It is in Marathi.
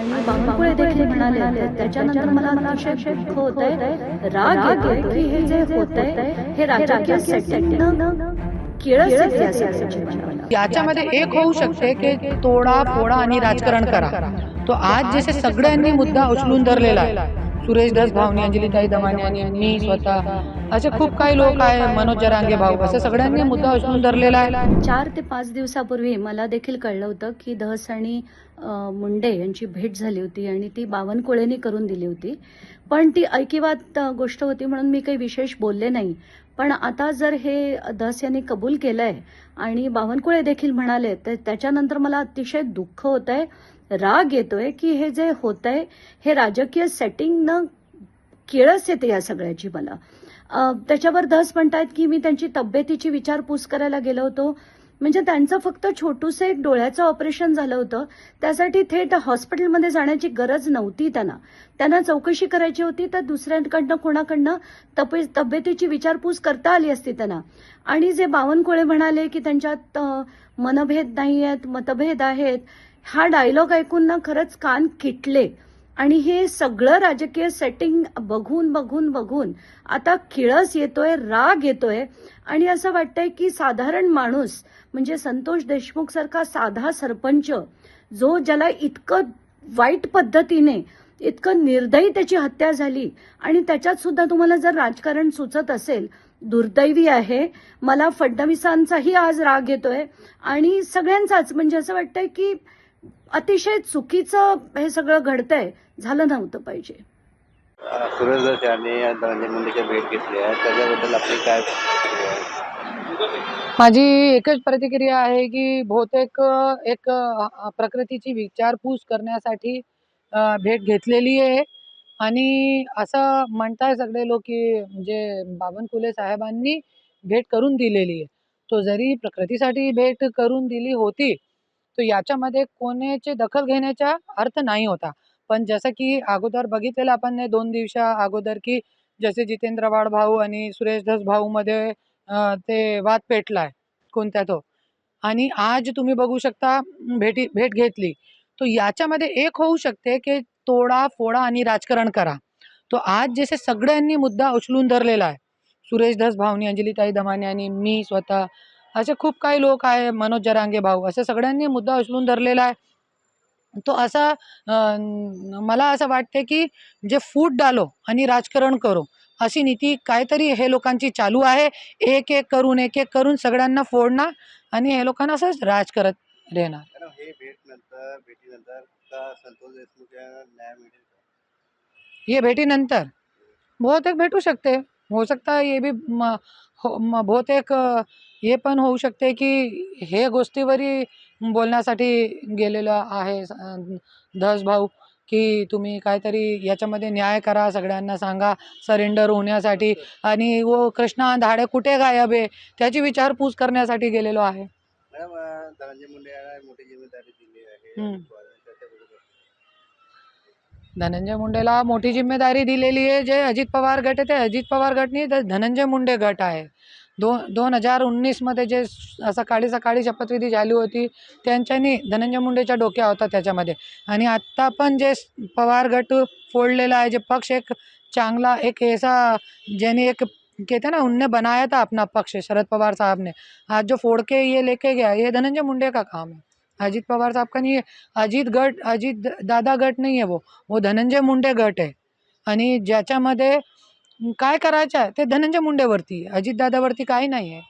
आणि बावनकुळे देखील म्हणाले त्याच्यानंतर मला अतिशय दुःख होत आहे राग येतो की हे जे होत आहे हे राजकीय सेटिंग किळस याच्यामध्ये. एक होऊ शकते की तोडा फोडा आणि राजकारण करा. तो आज जसे सगळ्यांनी मुद्दा उचलून धरलेला आहे. सुरेश धस भावनी अंजलीताई दमानी आणि मी स्वतः असे खूप काही लोक आहे मनोज जरांगे भाऊ. असं सगळ्यांनी मुद्दा उचलून धरलेला आहे. चार ते पाच दिवसापूर्वी मला देखील कळलं होतं की धस आणि मुंडे यांची भेट झाली होती आणि ती बावनकुळेनी करून दिली होती. पण ती ऐकिवात गोष्ट होती म्हणून मी काही विशेष बोलले नाही. पण आता जर हे धस यांनी कबूल केलंय आणि बावनकुळे देखील म्हणाले तर त्याच्यानंतर मला अतिशय दुःख होत आहे राग येतोय की हे जे होत आहे हे राजकीय सेटिंगनं किळस येते या सगळ्याची मला. त्याच्यावर धस म्हणतायत की मी त्यांची तब्येतीची विचारपूस करायला गेलो होतो. म्हणजे त्यांचं फक्त छोटूसं एक डोळ्याचं ऑपरेशन झालं होतं. त्यासाठी थेट हॉस्पिटलमध्ये जाण्याची गरज नव्हती त्यांना. त्यांना चौकशी करायची होती तर दुसऱ्यांकडनं कोणाकडनं तब्ये तब्येतीची विचारपूस करता आली असती त्यांना. आणि जे बावनकुळे म्हणाले की त्यांच्यात मनभेद नाही आहेत मतभेद आहेत हा डायलॉग ऐकून ना खरंच कान किटले. आणि हे सगळं राजकीय सेटिंग बघून बघून बघून आता किळस येतोय राग येतोय. आणि असं वाटतंय की साधारण माणूस म्हणजे संतोष देशमुख सारखा साधा सरपंच जो ज्याला इतकं वाईट पद्धतीने इतकं निर्दयी त्याची हत्या झाली आणि त्याच्यात सुद्धा तुम्हाला जर राजकारण सुचत असेल दुर्दैवी आहे. मला फडणवीसांचाही आज राग येतोय. आणि सगळ्यांचाच म्हणजे असं वाटतंय की अतिशय चुकीचं हे सगळं घडतंय झालं नव्हतं पाहिजे. सुरेश यांनी धनंजय मुंडेची भेट घेतली आहे. त्याच्याबद्दल आपली काय माझी एकच प्रतिक्रिया आहे की बहुतेक एक प्रकृतीची विचारपूस करण्यासाठी भेट घेतलेली आहे. आणि असं म्हणताय सगळे लोक की म्हणजे बावनकुळे साहेबांनी भेट करून दिलेली आहे. तो जरी प्रकृतीसाठी भेट करून दिली होती तो याच्यामध्ये कोणाची दखल घेण्याचा अर्थ नाही होता. पण जसं की अगोदर बघितलेलं आपण दोन दिवसा अगोदर की जसे जितेंद्र वाड भाऊ आणि सुरेश धस भाऊमध्ये ते वाद पेटला आहे कोणत्या तो. आणि आज तुम्ही बघू शकता भेटी भेट घेतली. तो याच्यामध्ये एक होऊ शकते की तोडा फोडा आणि राजकारण करा. तो आज जसे सगळ्यांनी मुद्दा उचलून धरलेला आहे. सुरेश धस भावनी अंजलीताई दमाने आणि मी स्वतः असे खूप काही लोक आहे मनोज जरांगे भाऊ असं सगळ्यांनी मुद्दा उचलून धरलेला आहे. तो असा मला असं वाटते की जे फूट डालो आणि राजकारण करो अशी नीती काहीतरी हे लोकांची चालू आहे. एक एक करून एक एक करून सगळ्यांना फोडणार आणि हे लोकांना असंच राज करत राहणार. कारण हे भेट नंतर भेटीनंतर का संतोष देशमुख यांना न्याय मिळेल का? ये भेटीनंतर बहुतेक भेटू शकते. हो सकता है ये भी हो, म, बहुतेक अ, हे पण होऊ शकते की हे गोष्टीवरही बोलण्यासाठी गेलेलं आहे धस भाऊ की तुम्ही काहीतरी याच्यामध्ये न्याय करा सगळ्यांना सांगा सरेंडर होण्यासाठी. आणि वो कृष्णा धाडे कुठे गायब आहे त्याची विचारपूस करण्यासाठी गेलेलो आहे. धनंजय मुंडेला मोठी जिम्मेदारी दिलेली आहे जे अजित पवार गट आहे ते अजित पवार गट नाही तर धनंजय मुंडे गट आहे. दो दोन हजार उन्नीसमध्ये जे सकाळी सकाळी शपथविधी झाली होती त्यांच्यानी धनंजय मुंडेच्या डोक्या होता त्याच्यामध्ये. आणि आत्ता पण जे पवार गट फोडलेला आहे जे पक्ष एक चांगला एक ऐसा ज्याने एक कहते हैं ना उनने बनाया था अपना पक्ष शरद पवार साहब ने आज जो फोड़ के ये लेके गया ये धनंजय मुंडे का काम है? अजित पवार साहब का नहीं है? अजित गट अजित दादा गट नाही आहे वो। वो धनंजय मुंडे गट आहे आणि ज्याच्यामध्ये काय करायचं आहे? ते धनंजय मुंडेवरती अजित अजितदादावरती काही नाही आहे.